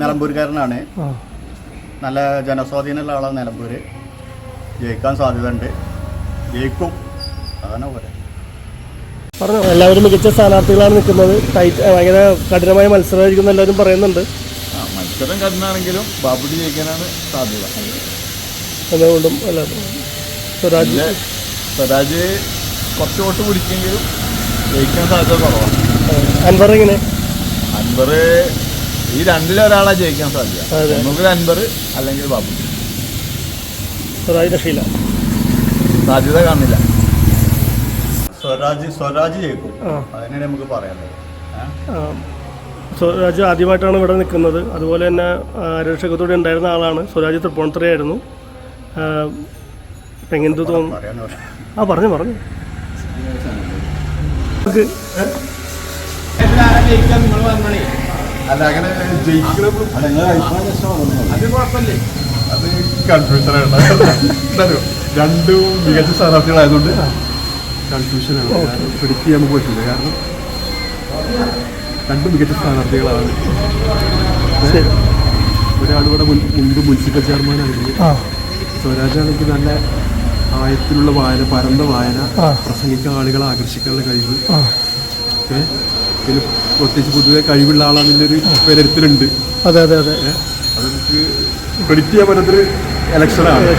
നിലമ്പൂർക്കാരനാണ്. ആ. നല്ല ജനസ്വാധീനമുള്ള ആളാണ് നിലമ്പൂർ ജയിക്കാൻ സാധ്യതയുണ്ട്. ജയിക്കും. അതാണ് പോലെ പറഞ്ഞു എല്ലാവരും മികച്ച സ്ഥാനാർത്ഥികളാണ് നിൽക്കുന്നത്. ടൈറ്റ് ഭയങ്കര കഠിനമായ മത്സരമായിരിക്കും എല്ലാവരും പറയുന്നുണ്ട്. മത്സരം കഠിനാണെങ്കിലും ബാബുജി ജയിക്കാനാണ് സാധ്യത. അതുകൊണ്ടും അല്ല. സ്വരാജ്. സ്വരാജ് കുറച്ച് വോട്ട് പിടിക്കെങ്കിലും ജയിക്കാൻ സാധ്യത കുറവാണ്. അൻവർ എങ്ങനെ? അൻവർ ഈ രണ്ടിലൊരാളാ ജയിക്കാൻ സാധ്യത. ഒന്നുകിൽ അൻവർ അല്ലെങ്കിൽ ബാബു. സ്വരാജ് ശീല സാധ്യത കാണില്ല. സ്വരാജ് സ്വരാജ് ജയിക്കും. ആ. അതിനാണ് നമുക്ക് പറയാൻ സ്വരാജ് ആദ്യമായിട്ടാണ് ഇവിടെ നിൽക്കുന്നത്. അതുപോലെ തന്നെ രക്ഷകത്തോടെ ഉണ്ടായിരുന്ന ആളാണ് സ്വരാജ് തൃപ്പൂണിത്തറയായിരുന്നു. ആ, ഇപ്പം എങ്ങനത്തെ തോന്നുന്നു. ആ പറഞ്ഞു പറഞ്ഞു. നമുക്ക് അല്ല അങ്ങനെ ജയിക്കണം അത് കൺഫ്യൂഷനാണ് രണ്ടും മികച്ച സ്ഥാനാർത്ഥികളായതുകൊണ്ട് കൺഫ്യൂഷനാണ് പ്രിഡിക്റ്റ് ചെയ്യാൻ പറ്റില്ല കാരണം രണ്ടും മികച്ച സ്ഥാനാർത്ഥികളാണ്. ഒരാളിവിടെ മുൻപ് മുനിസിപ്പൽ ചെയർമാനായിരുന്നു. ആ. സ്വരാജാണെങ്കിൽ നല്ല ആയത്തിലുള്ള വായന പരന്ന വായന. പ്രസംഗിക്കാൻ ആളുകളെ ആകർഷിക്കാനുള്ള കഴിവ്. പിന്നെ പ്രത്യേകിച്ച് പൊതുവെ കഴിവുള്ള ആളാണെന്നൊരു വിലയിരുത്തലുണ്ട് അതെ അതെ അതെ? അത് നമുക്ക് പ്രെഡിക്റ്റ് ചെയ്യാൻ പറ്റുന്നൊരു ഇലക്ഷനാണ്